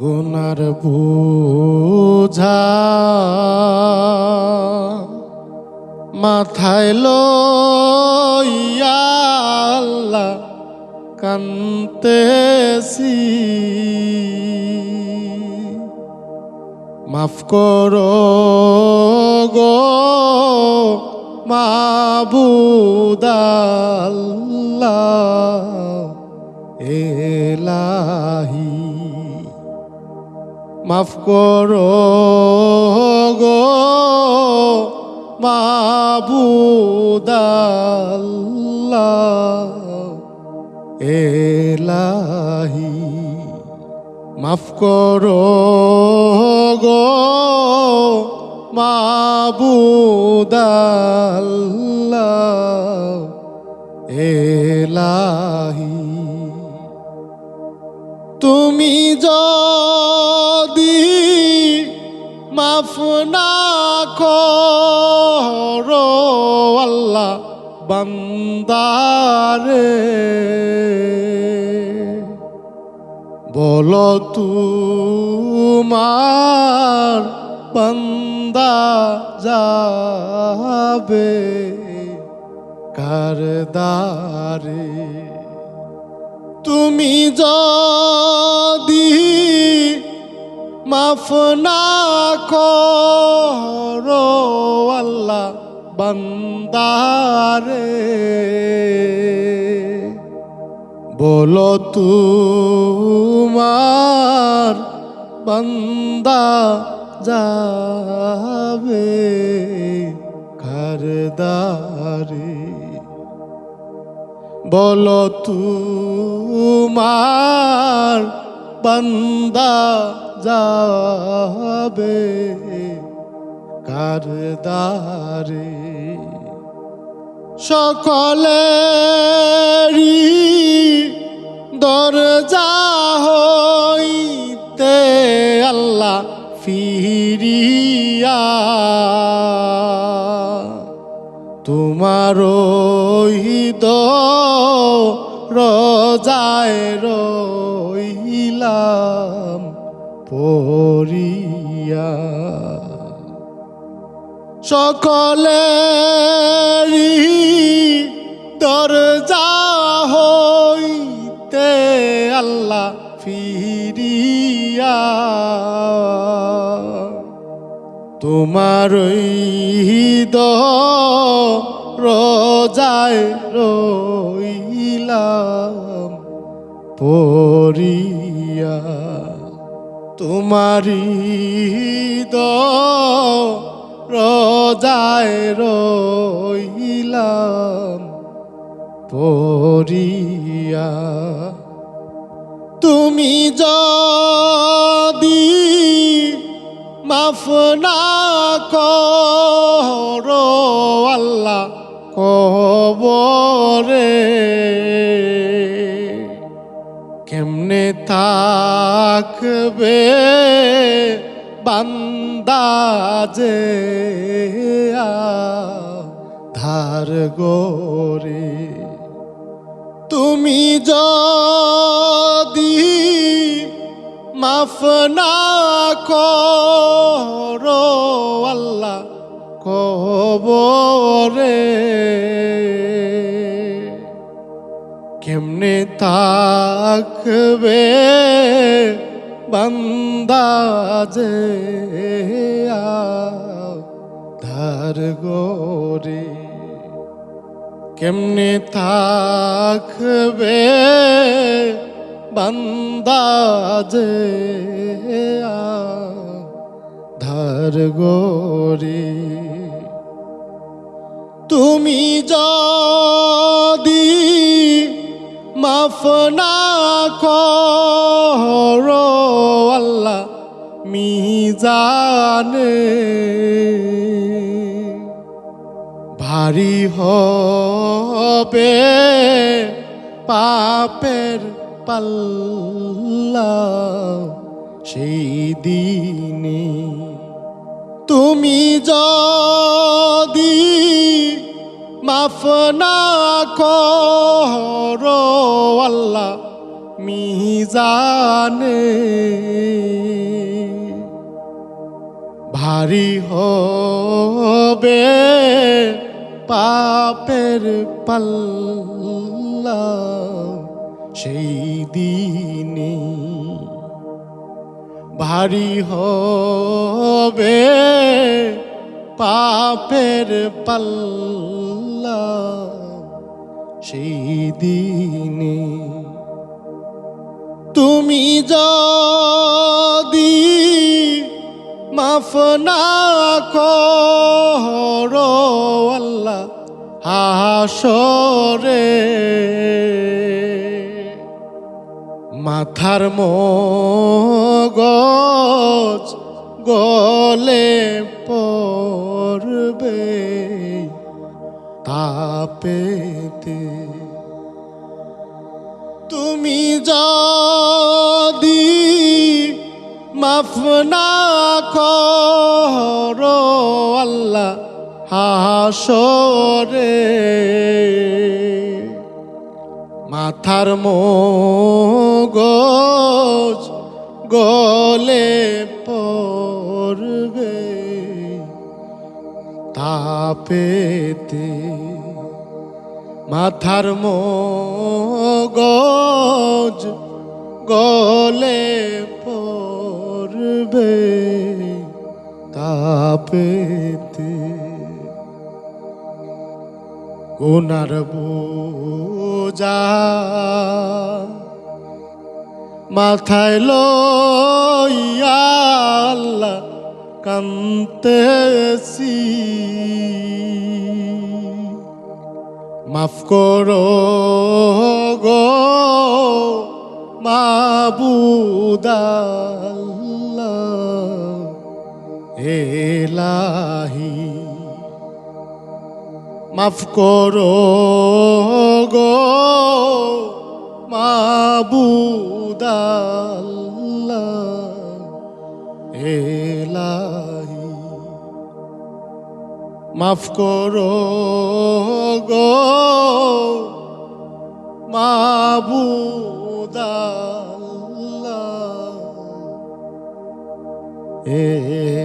গুনার বুঝা মাথায় লইয়া আল্লাহ কান্তেছি। মাফ করো গো মাবুদাল্লাহ এলাহি। মাফ করো গো এলাহি। মাফ করো গো এলাহি। তুমি যদি মাফ করো আল্লাহ বান্দারে। বলো তোমার বান্দা যাবে কারদারে তুমি যদি মাফ না করো আল্লাহ বান্দারে। বলো তোমার বান্দা যাবে কারদারে। বলো তোমার বান্দা যাবে কারদারে সকলে দরজা হইতে আল্লাহ ফিরিয়া তোমার রজায় রইলাম। পরিয়া সকলেরই দরজা হইতে আল্লাহ ফিরিয়া। তোমার দ রজায় রইলাম পরিয়া তোমারি দ রজায় রইলাম পরিয়া তুমি যদি মাফ না করো থাকবে বান্দা যে ধার গোরে তুমি যদি মাফ না করো আল্লাহ কবরে কেমনে থাকবে বান্দা যে ধার গোরে কেমনে থাকবে বান্দা যে ধার গোরে তুমি যদি মাফ না করো আল্লাহ মিজানে। ভারী হবে পাপের পাল্লা সেই দিনে। তুমি যদি মাফ না করো আল্লাহ মিজানে। ভারী হবে পাপের পাল্লা সেই দিনে। ভারী হবে পাপের পাল্লা সেই দিনে তুমি যদি মাফ না করো আল্লাহ হাসরে মাথার মগজ গলে পড়বে। তাপেতে তুমি যদি মাফ না করো আল্লাহ হাসরে মাথার মগজ গলে পড়বে। তাপেতে মাথার মগজ গলে পড়বে তাপেতে। গুনার বোঝা মাথায় লইয়া আল্লাহ কান্তেছি মাফ করো গো মাবুদাল্লাহ এলাহি। মাফ করো গো মাবুদাল্লাহ এলাহি। মাফ করো গো মাবুদাল্লাহ এলা